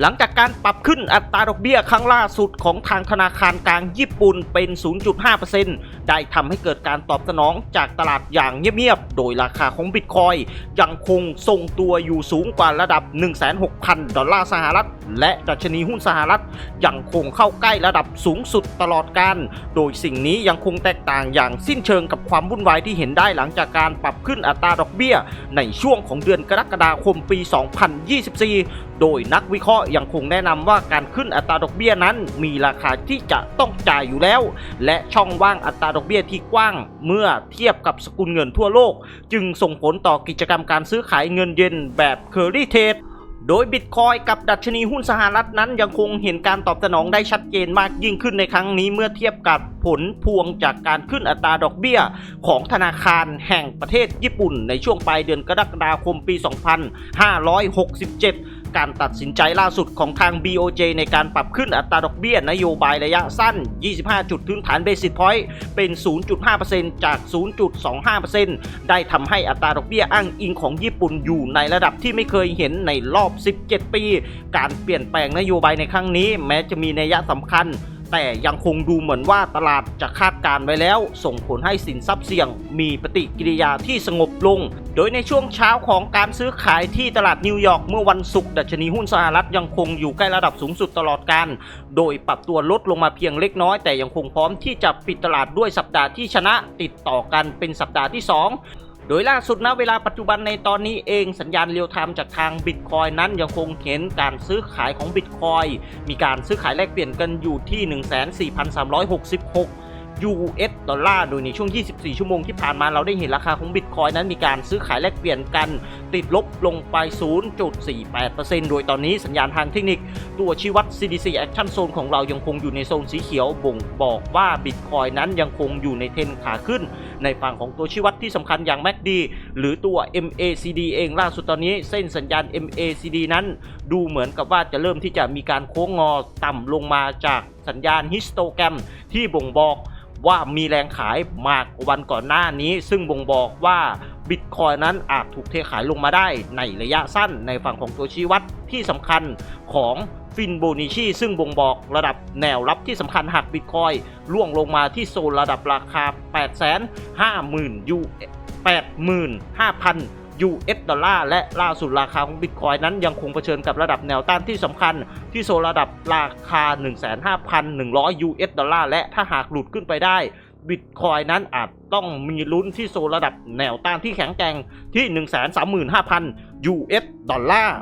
หลังจากการปรับขึ้นอัตราดอกเบี้ยครั้งล่าสุดของทางธนาคารกลางญี่ปุ่นเป็น 0.5%ได้ทำให้เกิดการตอบสนองจากตลาดอย่างเงียบๆ โดยราคาของบิตคอยยังคงทรงตัวอยู่สูงกว่าระดับ 16,000 ดอลลาร์สหรัฐ และดัชนีหุ้นสหรัฐยังคงเข้าใกล้ระดับสูงสุดตลอดการ โดยสิ่งนี้ยังคงแตกต่างอย่างสิ้นเชิงกับความวุ่นวายที่เห็นได้หลังจากการปรับขึ้นอัตราดอกเบี้ย ในช่วงของเดือนกรกฎาคมปี 2024 โดยนักวิเคราะห์ยังคงแนะนำว่าการขึ้นอัตราดอกเบี้ยนั้นมีราคาที่จะต้องจ่ายอยู่แล้ว และช่องว่างอัตราดอกเบี้ยที่กว้าง เมื่อเทียบกับสกุลเงินทั่วโลก จึงส่งผลต่อกิจกรรมการซื้อขายเงินเย็นแบบเคอรี่เท e โดยบิตคอยกับดัชนีหุ้นสหรัฐนั้นยังคงเห็นการตอบสนองได้ชัดเจนมากยิ่งขึ้นในครั้งนี้เมื่อเทียบกับผลพวงจากการขึ้นอัตราดอกเบี้ย ของธนาคารแห่งประเทศญี่ปุ่น ในช่วงปลายเดือนกรกฎาคมปี 2567 การตัดสินใจล่าสุดของทาง BOJ ในการปรับขึ้นอัตราดอกเบี้ยนโยบายระยะสั้น 25 จุดพื้นฐานเบสิสพอยต์เป็น 0.5%จาก 0.25%ได้ทำให้อัตราดอกเบี้ยอ้างอิงของญี่ปุ่นอยู่ในระดับที่ไม่เคยเห็นในรอบ 17 ปี การเปลี่ยนแปลงนโยบายในครั้งนี้แม้จะมีนัยสำคัญ แต่ยังคงดูเหมือนว่าตลาดจะคาดการณ์ไว้แล้ว ส่งผลให้สินทรัพย์เสี่ยง มีปฏิกิริยาที่สงบลง โดยในช่วงเช้าของการซื้อขายที่ตลาดนิวยอร์กเมื่อวันศุกร์ดัชนีหุ้นสหรัฐยังคงอยู่ใกล้ระดับสูงสุดตลอดการ โดยปรับตัวลดลงมาเพียงเล็กน้อย แต่ยังคงพร้อมที่จะปิดตลาดด้วยสัปดาห์ที่ชนะติดต่อกันเป็นสัปดาห์ที่ 2 โดยล่าสุดนะเวลาปัจจุบันในตอนนี้เองสัญญาณเรียลไทม์จากทางบิตคอยนั้นยังคงเห็นการซื้อขายของบิตคอยมีการซื้อขายแลกเปลี่ยนกันอยู่ที่ 14,366 US ดอลลาร์ โดยในช่วง 24 ชั่วโมงที่ผ่านมาเราได้เห็นราคาของบิตคอยนั้นมีการซื้อขายแลกเปลี่ยนกันติดลบลงไป 0.48%โดยตอนนี้สัญญาณทางเทคนิค ตัวชี้วัด CDC Action Zone ของเรายังคงอยู่ในโซนสีเขียวบ่งบอกว่าบิตคอยนั้นยังคงอยู่ในเทรนขาขึ้น ในฝั่งของตัวชี้วัดที่สำคัญอย่าง MACD หรือตัว MACD เองล่าสุดตอนนี้เส้นสัญญาณ MACD นั้น ดูเหมือนกับว่าจะเริ่มที่จะมีการโค้งงอต่ำลงมาจากสัญญาณฮิสโตแกรมที่บ่งบอกว่ามีแรงขายมากกว่าวันก่อนหน้านี้ ซึ่งบ่งบอกว่า บิตคอยนั้นอาจถูกเทขายลงมาได้ในระยะสั้นในฝั่งของตัวชี้วัดที่สำคัญของฟินโบนิชีซึ่งบ่งบอกระดับแนวรับที่สำคัญหากบิตคอยล่วงลงมาที่โซนระดับราคา 850,000 U 85,000 US ดอลลาร์และล่าสุดราคาของบิตคอยนั้นยังคงเผชิญกับระดับแนวต้านที่สำคัญ ที่โซนระดับราคา 15,100 US ดอลลาร์และถ้าหากหลุดขึ้นไปได้ บิตคอยนั้นอาจต้องมีลุ้นที่โซนระดับแนวต้านที่แข็งแกร่งที่ 135,000 US ดอลลาร์